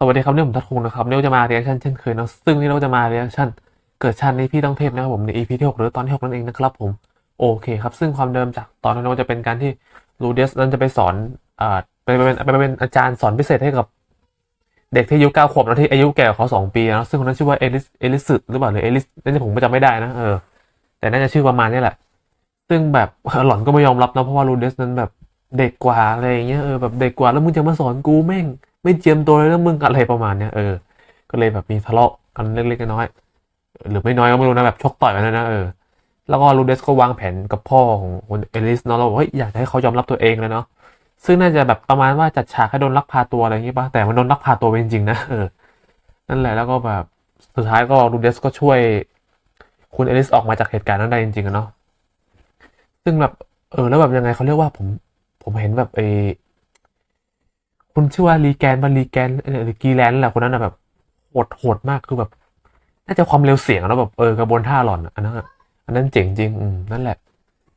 สวัสดีครับเนี่ยผมทัดคงนะครับเนี่ยจะมาเรีแอคชั่นเช่นเคยเนาะซึ่งนี่เราจะมาเรีแอคชั่นเกิดชันนี้พี่ต้องเทพนะครับผมใน EP ที่6หรือตอนที่6นั่นเองนะครับผมโอเคครับ ซึ่งความเดิมจากตอนนั้นก็จะเป็นการที่ลูเดสนั้นจะไปสอนอ่าไปเป็นไปเป็นอาจารย์สอนพิเศษให้กับเด็กที่อายุเก้าขวบแล้วที่อายุแก่กว่าเขาสองปีนะซึ่งคนนั้นชื่อว่าเอลิสเอลิสหรือเปล่าหรือเอลิสนั่นผมจำไม่ได้นะเออแต่น่าจะชื่อประมาณนี้แหละ ซึ่งแบบหล่อนก็ไม่ยอมรับนะเพราะว่าลูเดสนั้นแบบเด็กกว่าอะไรอย่างเงี้ยเออแบบเด็กกว่าแล้วมึงจะมาสอนกูแม่ง ไม่เจียมตัวเลยแล้วมึงอะไรประมาณเนี้ยเออ ก็เลยแบบมีทะเลาะกันเล็กๆน้อยๆหรือไม่น้อยก็ไม่รู้นะแบบชกต่อยกันนะเออแล้วก็ลูเดสก็วางแผนกับพ่อของคนเอลิสเนาะเราบอกเฮ้ยอยากให้เขายอมรับตัวเองเลยเนาะซึ่งน่าจะแบบประมาณว่าจัดฉากให้โดนลักพาตัวอะไรอย่างงี้ป่ะแต่มันโดนลักพาตัวไปจริงๆนะเออนั่นแหละแล้วก็แบบสุดท้ายก็ลูเดสก็ช่วย คุณเอลิสออกมาจากเหตุการณ์นั้นได้จริงๆอะเนาะซึ่งแบบเออแล้วแบบยังไงเขาเรียกว่าผมผมเห็นแบบเอ คุณชื่อว่ารีแกนบันรีแกนหรือกีแลนแหละคนนั้นอะแบบโหดโหดมากคือแบบ น่าจะความเร็วเสียงแล้วแบบเออกระบวนท่าหลอนอันนั้นอันนั้นเจ๋งจริงอืมนั่นแหละ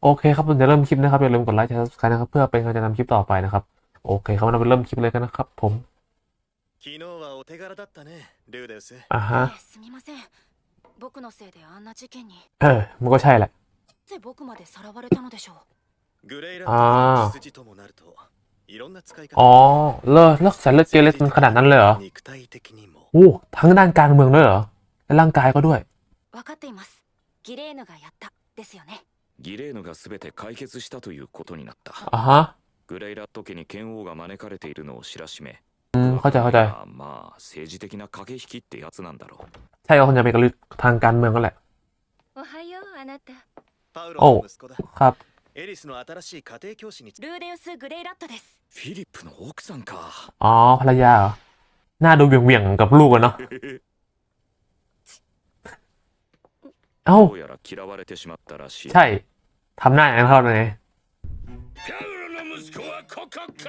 โอเคครับผมจะเริ่มคลิปนะครับอย่าลืมกดไลค์แชร์ subscribe นะครับเพื่อเป็นกำาจะนำคลิปต่อไปนะครับ โอเคครับเราไปเริ่มคลิปเลยกันนะครับ ผมอ่าฮะเออมันก็ใช่แหละอ่า อ๋อเลิกเลิกแส่เลิกเกเรมันขนาดนั้นเลยเหรอโอ้ทั้งด้านการเมืองด้วยเหรอและร่างกายก็ด้วยギレーヌがすべて解決したということになった。あ。グレイラット家に剣王が招かれているのを知らしめ。うん、เข้าใจเข้าใจまあ、政治的な駆け引きってやつなんだろう。ใช่ก็คงจะเป็นทางการเมืองนั่นแหละ。おはよう、あなた。お、ครับ。 エリスの新しい家庭教師につルーデウス・グレイラットですフィリップの奥さんか อ๋อ ภรรยาเหรอ หน้าดูเบี่ยงๆกับลูกอะเนาะ เอ้า どうやら嫌われてしまったらしい ใช่ ทำหน้าอย่างนั้นเข้าเลย パウロの息子はここか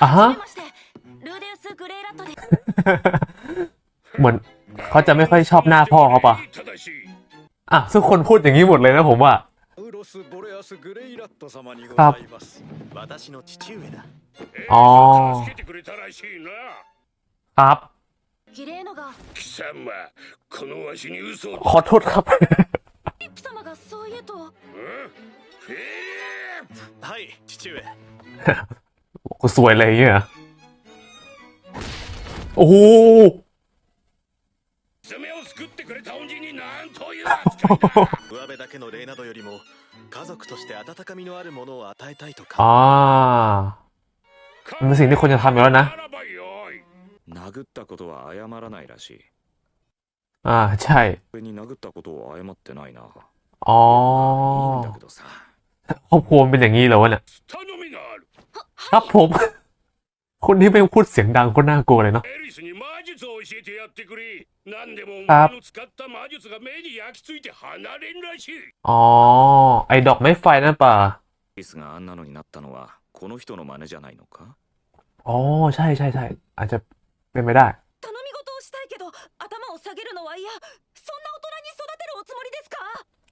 อ่ะฮะ はじめましてルーデウス・グレイラットです เหมือนเขาจะไม่ค่อยชอบหน้าพ่อเขาปะ 正しい อ่ะซึ่งคนพูดอย่างนี้หมดเลยนะผมว่า ウロ ス・ボレアス・グレイラット様にごครับ ざいます。私の父上だあー助けてくれたらしいなครับ ギレーヌが貴様このわしに嘘を ขอโทษครับ フィリップ様がそう言うとんフィリップはい父上 กูสวยเลยอย่างเงี้ยเหรอโอ้โห 爪を救ってくれた恩人に何という扱いだ上辺だけの礼などよりも 家族として温かみのあるものを与えたいと อ่า か มันเป็นสิ่งที่ควรจะทำอยู่แล้วนะ ならばよい殴ったことは謝らないらしい อ่า ใช่ 俺に殴ったことを謝ってないな อ๋อ いいんだけどさ ครอบครัวมันเป็นอย่างนี้เหรอวะเนี่ย 頼みがある ครับผม คนที่ไม่พูดเสียงดังก็น่ากลัวเลยเนาะ エリスに魔 術を教えてやってくれ何でもおครับ前の使った魔術が目に焼き付いて離れんらしい อ๋อ ไอ้ดอกไม้ไฟนั่นป่ะ エリスがあんなのになったのはこの人の真似じゃないのか อ๋อ ใช่ใช่ใช่อาจจะเป็นไปได้ 頼み事をしたいけど頭を下げるのは嫌そんな大人に育てるおつもりですか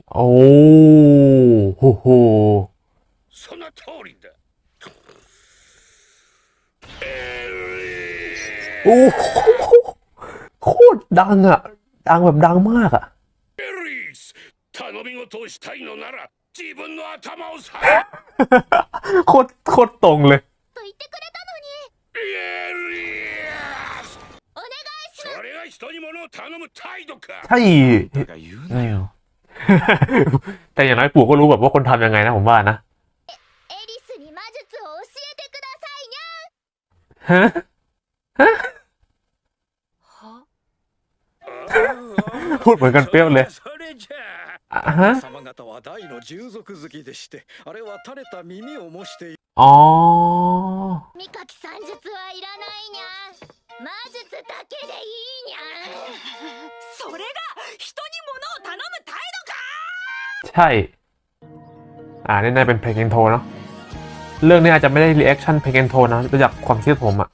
โอ้โหโห その通りだエ โอ้ โคตรดังอะดังแบบดังมากอะโคตรโคตรตรงเลยใช่แต่อย่างน้อยปู่ก็รู้แบบว่าคนทำยังไงนะผมว่านะฮะฮะ พูดเหมือนกันเปรี้ยวเลย それじゃ อ่ะฮะ あ、様方は大の従属好きでして、あれは垂れた耳を模している。 อ๋อ 三垣算術はいらないにゃ魔術だけでいいにゃそれが人に物を頼む態度か ใช่ อ่านี่น่าเป็นเพลงเกนโทเนาะ เรื่องนี้อาจจะไม่ได้รีแอคชั่นเพลงเกนโทนะดูจากความคิดผมอะ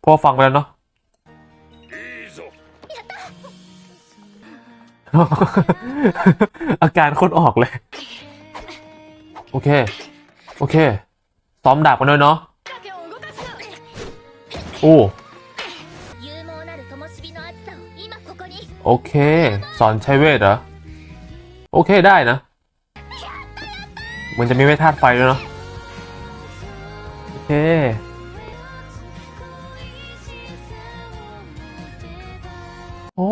เพราะว่าฟังไปแล้วเนาะ อาการคนออกเลย โอเค โอเค ซ้อมดาบกันด้วยเนาะ โอ้ โอเค สอนใช้เวทเหรอ โอเคได้นะ มันจะมีเวทธาตุไฟด้วยเนาะ โอเคโอ้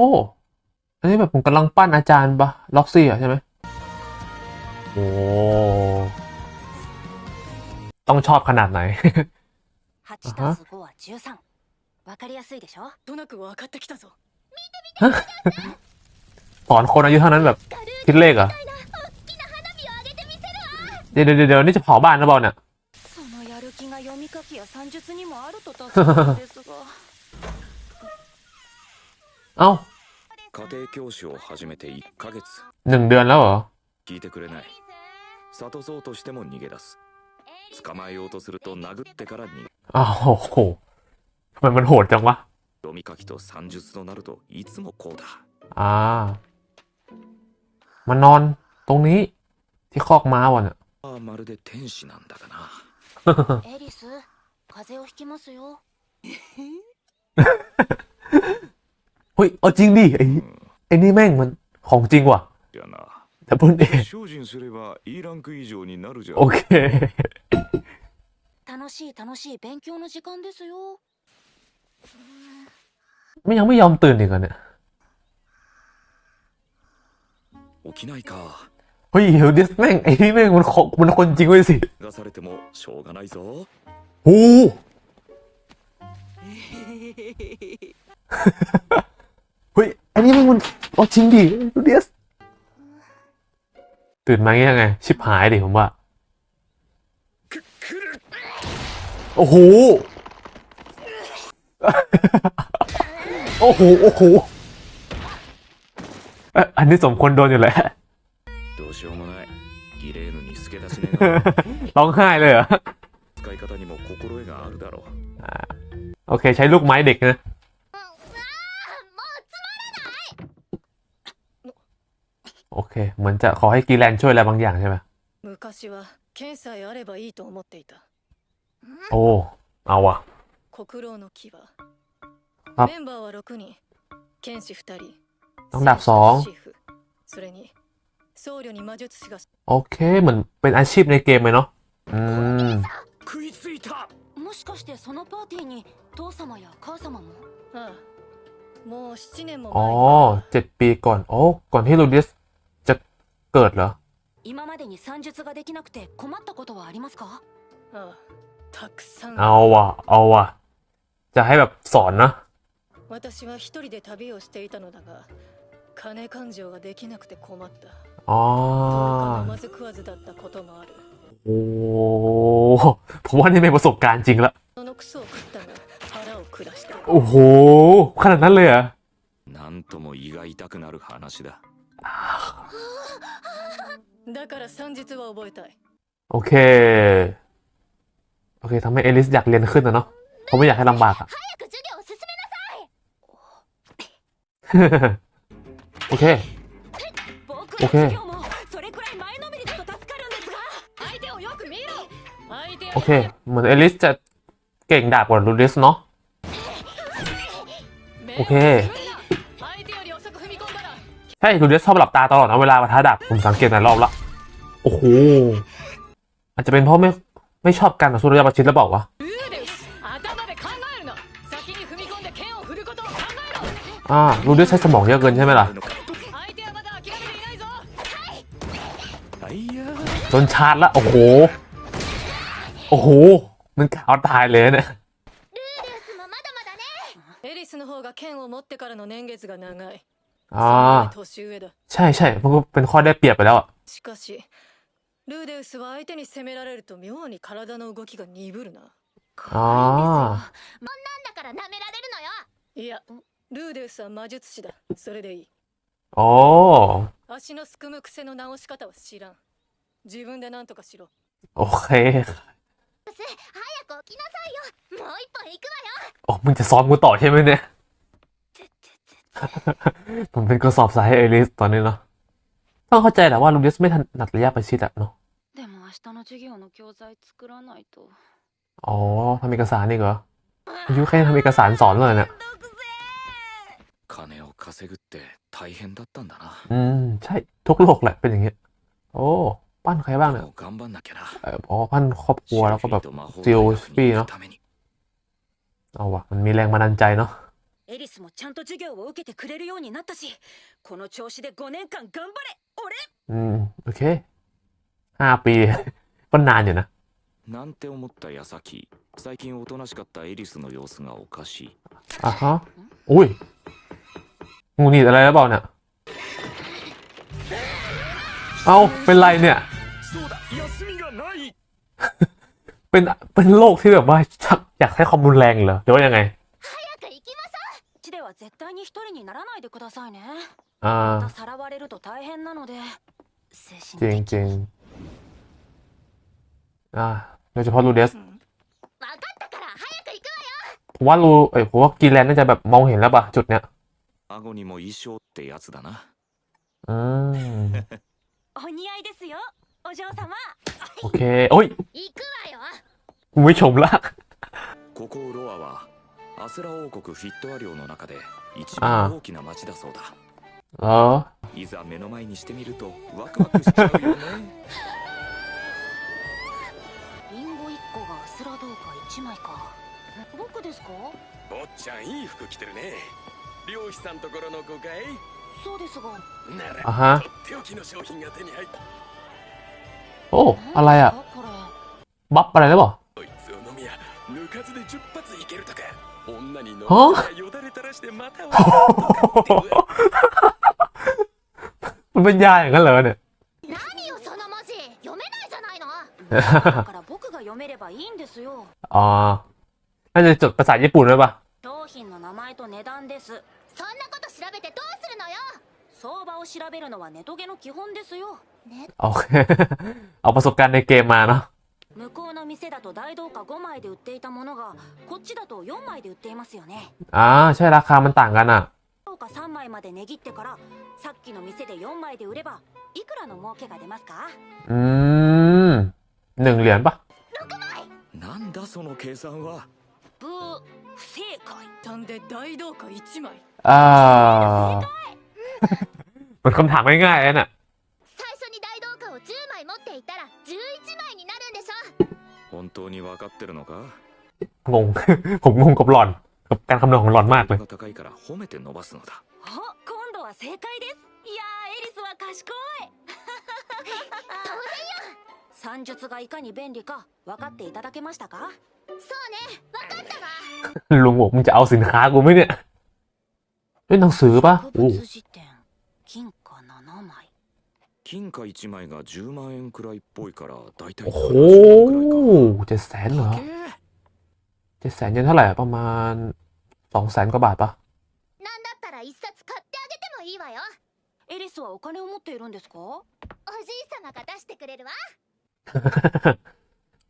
อันนี้แบบผมกำลังปั้นอาจารย์ปะล็อกซี่อะใช่ไหม โอ้ ต้องชอบขนาดไหน 8たす5は13わかりやすいでしょとなく分かってきたぞ สอนคนอายุเท่านั้นแบบคิดเลขเหรอ เดี๋ยวเดี๋ยวเดี๋ยวนี่จะเผาบ้านนะบอลเนี่ย そのやる気が読み書きや算術にもあると助かるんですが เอ้า 家庭教師を始めて1ヶ月 หนึ่งเดือนแล้วเหรอ 聞いてくれない諭そうとしても逃げ出す捕まえようとすると殴ってから逃げ อ้าวโอ้โหทำไมมันโหดจังวะ 読み書きと算術となるといつもこうだ อ่ามานอนตรงนี้ที่คอกม้าวะเนี่ย ああまるで天使なんだがなエリス風邪をひきますよ เฮ้ย เอาจริงดิ ไอ้ไอ้นี่แม่งมันของจริงว่ะ じゃな แต่พูดเอง 精進すれば E ランク以上になるじゃん โอเค 楽しい楽しい勉強の時間ですよ ไม่ยังไม่ยอมตื่นอีกเหรอเนี่ย 起きないか เฮ้ยเฮลดิสแม่งไอ้นี่แม่งมันของมันคนจริงเว้ยสิ 出されてもしょうがないぞ โอ้โห เฮ้ยไ อันนี้มึงมันเอาจริงดิลูดิสตื่นมางี้ยังไง ชิบหายดิผมว่า โอ้โห โอ้โห โอ้โห อันนี้สมควรโดนอยู่แหละร้องไห้เลยเหรอโอเค ใช้ลูกไม้เด็กนะ โอเค เหมือนจะขอให้กีแลนช่วยอะไรบางอย่างใช่ไหม 昔は剣さえあればいいと思っていた โอ้ เอาว่ะ 国老の牙あメンバーは6人剣士2人 ต้องดับสอง シェフそれに僧侶に魔術師が โอเค เหมือนเป็นอาชีพในเกมเลยเนาะ อืม 食いついたもしかしてそのパーティーに父様や母様もああもう7年も อ๋อ 前に เจ็ดปีก่อน โอ้ ก่อนที่ลูดิสจะ เกิดเหรอ 今までに算術ができなくて困ったことはありますかああたくさん เอาว่ะ เอาว่ะ จะให้แบบสอนนะ 私は一人で旅をしていたのだが金勘定ができなくて困った อ๋อ どうか飲まず食わずだったこともある โอ้ ผมว่านี่เป็นประสบการณ์จริงละ そのクソを食ったが腹を下している โอ้โห ขนาดนั้นเลยเหรอ なんとも胃が痛くなる話だ だから算術は覚えたい โอเค โอเคทำให้เอลิสอยากเรียนขึ้นนะเนาะผมไม่อยากให้ลำบากอะ 早く授業を進めな โอเค 僕オッケー授業もそれくらい前のめりだと助かるんですが相手をよく見ろ相手 โอเค เหมือนเอลิสจะเก่งดาบกว่าลูดิสเนาะ โอเค 相手より遅く踏み込んだら ใช่ลูดิสชอบหลับตาตลอดนะเวลามาท้าดาบผมสังเกตหลายรอบละ โ อ้โหอาจจะเป็นเพราะไม่ไม่ชอบการต่อสู้ระยะประชิดแล้วบอกวะอ่ารู้ด้วยใช้สมองเยอะเกินใช่ไหมล่ะจนชาร์จละโอ้โห โอ้โห มันขาวตายเลยเนี่ยอ่าใช่ใช่มันก็เป็นข้อได้เปรียบไปแล้วอะ ルーデウスは相手に攻められると妙に体の動きが鈍るなあなんだから舐められるのよいやルーデウスは魔術師だそれでいい อ๋อ 足のすくむ癖の直し方は知らん自分で何とかしろ โอเค 早く起きなさいよもう一本行くわよ โอ้มึงจะซ้อมกูต่อใช่ไหมเนี่ย ผมเป็นกระสอบทรายให้เอลิสตอนนี้เนาะ ต้องเข้าใจแหละว่าลูดิสไม่ถนัดระยะประชิดอะเนาะ でも明 日の授業の教材作らないと อ๋อทำเอกสารนี่เหรออายุแค่ทำเอกสารสอนเลยเนี่ย 金を稼ぐって 大変だったんだな อืม ใช่ ทุกโลกแหละเป็นอย่างเงี้ย โอ้ ปั้นใครบ้างเนี่ย もう頑張んなきゃな เอออ๋อปั้นครอบครัวแล้วก็แบบ シルフィーと魔法 ซีโอ 大 ส 学 ปี に行 เนาะ くために เอาว่ะ มันมีแรงบันดาลใจเนาะ エリスもちゃんと授業を受けてくれるようになったしこの調子で5年間頑張れ俺 อืม โอเค ห้าปี ก็นานอยู่นะ なんて思った矢先最近おとなしかったエリスの様子がおかしい อ่ะฮะ อุ้ย งูหนีดอะไรหรือเปล่าเนี่ย เอาเป็นไรเนี่ย そうだ休みがない เป็น เป็นโรคที่แบบว่าชักอยากใช้ความรุนแรงเหรอหรือว่ายังไง 早く行きましょううちでは絶対に一人にならないでくださいね อ่า またさらわれると大変なので精 จริง 神 จริง อ่า โดยเฉพาะลูเดส 分かったから早く行くわよ ผมว่าลูเอ้ยผมว่ากีแลนด์น่าจะแบบมองเห็นแล้วป่ะ จุดเนี้ย 顎にも衣装ってやつだな อืม お似合いですよお嬢様 โอเค โอ้ย 行くわよ กูไม่ชมละ ここロアはアスラ王国フィットア領の中で一ああ番大きな町だそうだ เออ いざ目の前にしてみるとワクワクしちゃうよね 貨1枚か僕ですか坊ちゃんいい服着てるね漁師さんところの子かいそうですがなら อ่ะฮะ とっておきの商品が手に入った โอ้ อะไรอ่ะ これ บัฟอะไรหรือเปล่า こいつを飲みや抜かずで10発いけるとか女に飲はまよだれ垂らしてまたはとかってうわ มันเป็นยาอย่างนั้นเหรอเนี่ย 何よその文字読めないじゃないのだから僕が 読めればいいんですよ อ๋อ น่าจะจดภาษาญี่ปุ่นด้วยป่ะ 商品の名前と値段ですそんなこと調べてどうするのよ相場を調べるのはネトゲの基本ですよね โอเค เอาประสบการณ์ในเกมมาเนาะ 向こうの店だと大銅貨5枚で売っていたものがこっちだと4枚で売っていますよね อ่า ใช่ราคามันต่างกันอ่ะ 銅貨3枚まで値切ってからさっきの店で4枚で売ればいくらの儲けが出ますか อืมหนึ่งเหรียญป่ะ なんだその計算はブー不正解単で大同化1枚 อ่า มันคำถามง่ายๆเลยน่ะ 最初に大銅貨を10枚持っていたら11枚になるんでしょ本当に分かってるのか งง ผมงงกับหลอน กับการคำนวณของหลอนมากเลย が高いから褒めて伸ばすのだあ今度は正解ですいやーエリスは賢い当然よ 算術がいかに便利か分かっていただけましたかそうね分かったわ ลุงบอกมึงจะเอาสินค้ากูไหมเนี่ยเอ้ยหนังสือป่ะ 博 โอ้ 物辞典金貨7枚金貨1枚が10万円くらいっぽいから大体 โอ้โห 70くらいか เจ็ดแสนเหรอ 高え เจ็ดแสนเยนเท่าไหร่อะประมาณสองแสนกว่าบาทป่ะ なんだったら一冊買ってあげてもいいわよエリスはお金を持っているんですかおじい様が出してくれるわ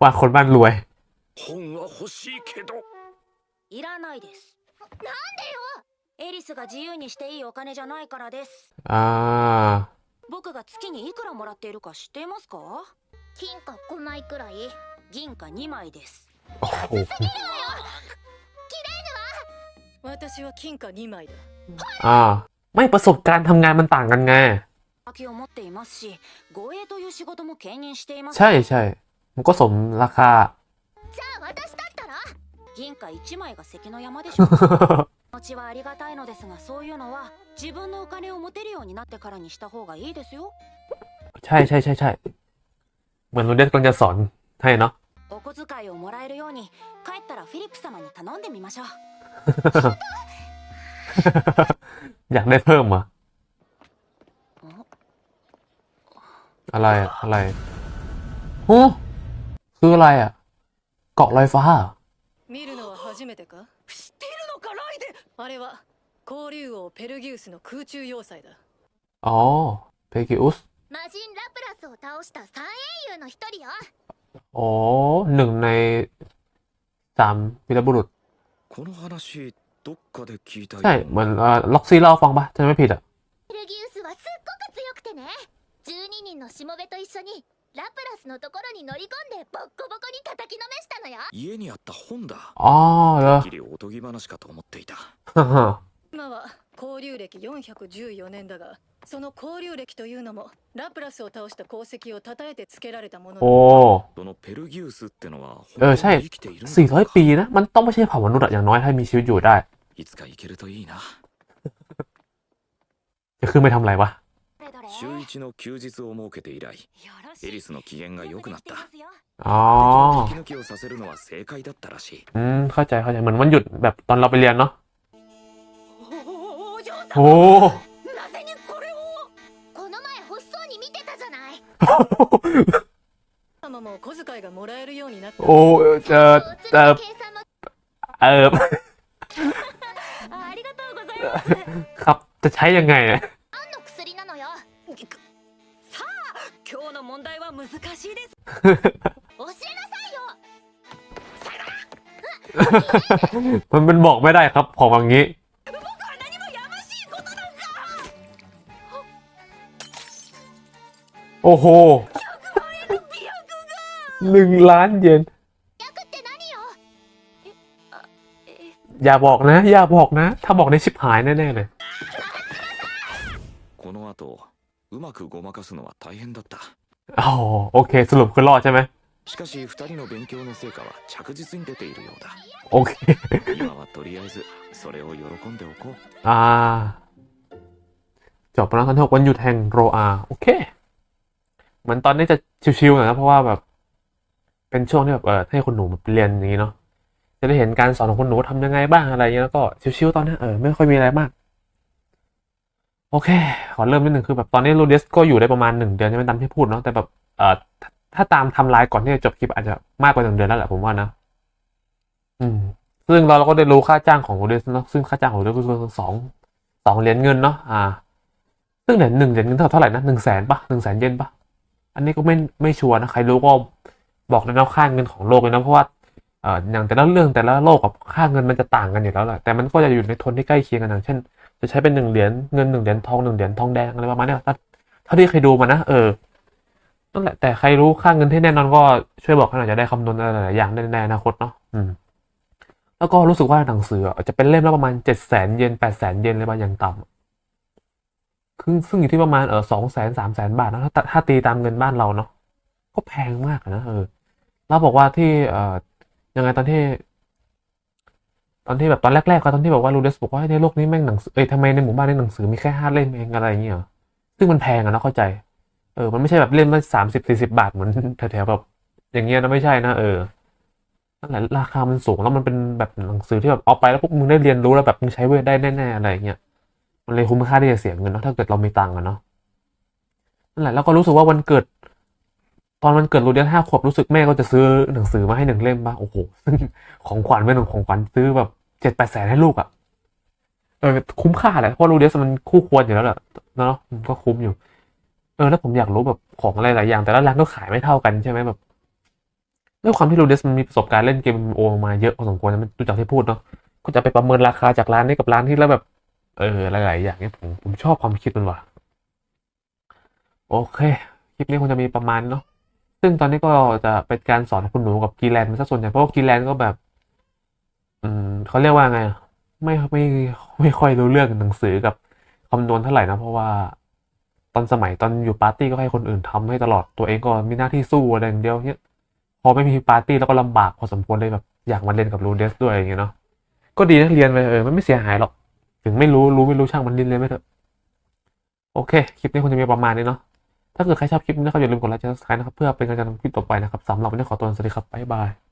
ว่าคนบ้านรวย 本は欲しいけどいらないですなんでよエリスが自由にしていいお金じゃないからです อ่า 僕が月にいくらもらっているか知っていますか金貨5枚くらい銀貨2枚です โอ้โห 私は金貨2枚だ อ่า ไม่ประสบการณ์ทำงานมันต่างกันไง 先を持っていますし護衛という仕事も兼任しています ใช่ใช่ มันก็สมราคา じゃあ私だったら銀貨1枚が関の山でしょ気持ちはありがたいのですがそういうのは自分のお金を持てるようになってからにした方がいいですよ ใช่ใช่ใช่ใช่ เหมือนรูเดสกำลังจะสอนให้เนาะ お小遣いをもらえるように帰ったらフィリップ様に頼んでみましょう อยากได้เพิ่มเหรอ่ะ อะไรอะอะไรโอ้คืออะไรอ่ะ เกาะลอยฟ้าเหรอ 見るのは初めてか知っているのかライデあれは交流王ペルギウスの空中要塞だ อ๋อ เพกิอุส 魔人ラプラスを倒した三英雄の一人よ อ๋อ หนึ่งในสามวีรบุรุษ この話どっかで聞いたよ ใช่ เหมือนล็อกซี่เล่าให้ฟังปะถ้าไม่ผิดอ่ะ ペルギウスはすっごく強くてね 12人のしもべと一緒にラプラスのところに乗り込んでボッコボコに叩きのめしたのよ家にあった本だ อ๋อเหรอ てっきりおとぎ話かと思っていた 今は 交流歴414年だがその交流歴というのもラプラスを倒した功績を称えて付けられたものだ โอ้ そのペルギウスってのはえーใช่ 生きているのか400 ปีนะ มันต้องไม่ใช่เผ่ามนุษย์อะอย่างน้อยให้มีชีวิตอยู่ได้ いつか行けるといいな จะขึ้นไปทำอะไรวะ どれどれ 週一の休日を設けて以来よろしいエリスの機嫌が良くなったよくできていますよ อ๋อ 敵の息抜きをさせるのは正解だったらしい อืม เข้าใจ เข้าใจ เหมือนวันหยุดแบบตอนเราไปเรียนเนาะ おお嬢様 โอ้ なぜにこれをこの前欲しそうに見てたじゃない様も小遣いがもらえるようになった โอ้เออเออ 計算も เออ ありがとうございます ครับ จะใช้ยังไงอะ 何 難しいです教えなさいよ มันเป็นบอกไม่ได้ครับ ของอย่างนี้ 僕は何もやましいことなんか โอ้โหหนึ่งล้านเยน 役って何よえあえ อย่าบอกนะ อย่าบอกนะ ถ้าบอกในชิบหายแน่ๆเลย この後うまくごまかすのは大変だった อ๋อโอเค สรุปคือรอดใช่ไหม しかし二人の勉強の成果は着実に出ているようだ โอเค 今はとりあえずそれを喜んでおこう อ่า จบแล้วตอนที่หกวันหยุดแห่งโรอาโอเค เหมือนตอนนี้จะชิวๆหน่อยนะเพราะว่าแบบ เป็นช่วงที่แบบเออให้คุณหนูแบบเรียนอย่างนี้เนาะจะได้เห็นการสอนของคุณหนูทำยังไงบ้างอะไรเงี้ยแล้วก็ชิวๆตอนนี้เออไม่ค่อยมีอะไรมาก โอเค ขอเริ่มนิดหนึ่งคือแบบตอนนี้โรเดสก็อยู่ได้ประมาณหนึ่งเดือนใช่ไหมตามที่พูดเนาะแต่แบบเออถ้าถ้าตามทำลายก่อนที่จะจบคลิปอาจจะมากกว่าหนึ่งเดือนแล้วแหละผมว่านะ อืม ซึ่งเราก็ได้รู้ค่าจ้างของโรเดสเนาะซึ่งค่าจ้างของโรเดสก็คือสองสองเหรียญเงินเนาะอ่า ซึ่งเหรียญหนึ่งเหรียญเงินเท่าไหร่นะหนึ่งแสนปะหนึ่งแสนเยนปะอันนี้ก็ไม่ไม่ชัวร์นะใครรู้ก็บอกในแนวค่าเงินของโลกเลยนะเพราะว่าเอ่ออย่างแต่ละเรื่องแต่ละโลกกับค่าเงินมันจะต่างกันอยู่แล้วแหละแต่มันก็จะอยู่ในโทนที่ใกล้เคียงกันอย่างเช่น จะใช้เป็นหนึ่งเหรียญเงินหนึ่งเหรียญทองหนึ่งเหรียญทองแดงอะไรประมาณนี้ถ้าเท่าที่เคยดูมานะเออนั่นแหละแต่ใครรู้ค่าเงินที่แน่นอนก็ช่วยบอกให้หน่อยจะได้คำนวณอะไรหลายอย่างในอนาคตเนาะอืมแล้วก็รู้สึกว่าหนังสืออจะเป็นเล่มละประมาณเจ็ดแสนเยนแปดแสนเยนเลยบางอย่างต่ำคือซึ่งอยู่ที่ประมาณเออสองแสนสามแสนบาทนะถ้าถ้าตีตามเงินบ้านเราเนาะก็แพงมากนะเออแล้วบอกว่าที่เออยังไงตอนที่ ตอนที่แบบตอนแรกๆก็ตอนที่บอกว่าลูเดสบอกว่าในโลกนี้แม่งหนังสือเอ้ยทำไมในหมู่บ้านในหนังสือมีแค่ห้าเล่มเองอะไรอย่างเงี้ยหรอซึ่งมันแพงอะนะเข้าใจ เออ มันไม่ใช่แบบเล่มละสามสิบสี่สิบบาทเหมือนแถวๆแบบอย่างเงี้ยนะไม่ใช่นะเออนั่นแหละราคามันสูงแล้วมันเป็นแบบหนังสือที่แบบเอาไปแล้วพวกมึงได้เรียนรู้แล้วแบบมึงใช้เวทได้แน่ๆอะไรอย่างเงี้ยมันเลยคุ้มค่าที่จะเสียเงินเนาะถ้าเกิดเรามีตังค์อะเนาะนั่นแหละแล้วก็รู้สึกว่าวันเกิด ตอนวันเกิดรูเดียนห้าขวบรู้สึกแม่ก็จะซื้อหนังสือมาให้หนึ่งเล่มป่ะโอ้โหซึ่งของขวัญไม่หนึ่งของขวัญซื้อแบบ เจ็ดแปดแสนให้ลูกอะเออคุ้มค่าแหละเพราะรูเดียสมันคู่ควรอยู่แล้วแหละเนาะมันก็คุ้มอยู่ เออแล้วผมอยากรู้แบบของอะไรหลายอย่างแต่ละร้านก็ขายไม่เท่ากันใช่ไหมแบบด้วยความที่ลูเดสมันมีประสบการณ์เล่นเกมโอมาเยอะพอสมควรนะมันดูจากที่พูดเนาะก็จะไปประเมินราคาจากร้านนี้กับร้านที่แล้วแบบ เออหลายๆอย่างเนี่ยผมผมชอบความคิดมันว่ะโอเคคลิปนี้คงจะมีประมาณเนาะซึ่งตอนนี้ก็จะเป็นการสอนคุณหนูกับกีแลนด์มันซะส่วนใหญ่เพราะว่ากีแลนด์ก็แบบ อืมเขาเรียกว่าไง ไม่ไม่ไม่ค่อยรู้เรื่องหนังสือกับคำนวณเท่าไหร่นะเพราะว่า ตอนสมัยตอนอยู่ปาร์ตี้ก็ให้คนอื่นทำให้ตลอดตัวเองก็มีหน้าที่สู้อะไรอย่างเดียวเนี่ยพอไม่มีปาร์ตี้แล้วก็ลำบากพอสมควรเลยแบบอยากมาเรียนกับรูเดสด้วยอย่างเงี้ยเนาะก็ดีนะเรียนไปเออมันไม่เสียหายหรอก ถึงไม่รู้รู้ไม่รู้ช่างมันเรียนเลยไม่เถอะโอเค คลิปนี้คงจะมีประมาณนี้เนาะถ้าเกิดใครชอบคลิปนี้นะครับอย่าลืมกดไลค์กดซับสไครต์นะครับเพื่อเป็นกำลังใจในคลิปต่อไปนะครับสำหรับวันนี้ขอตัวสวัสดีครับบ๊ายบาย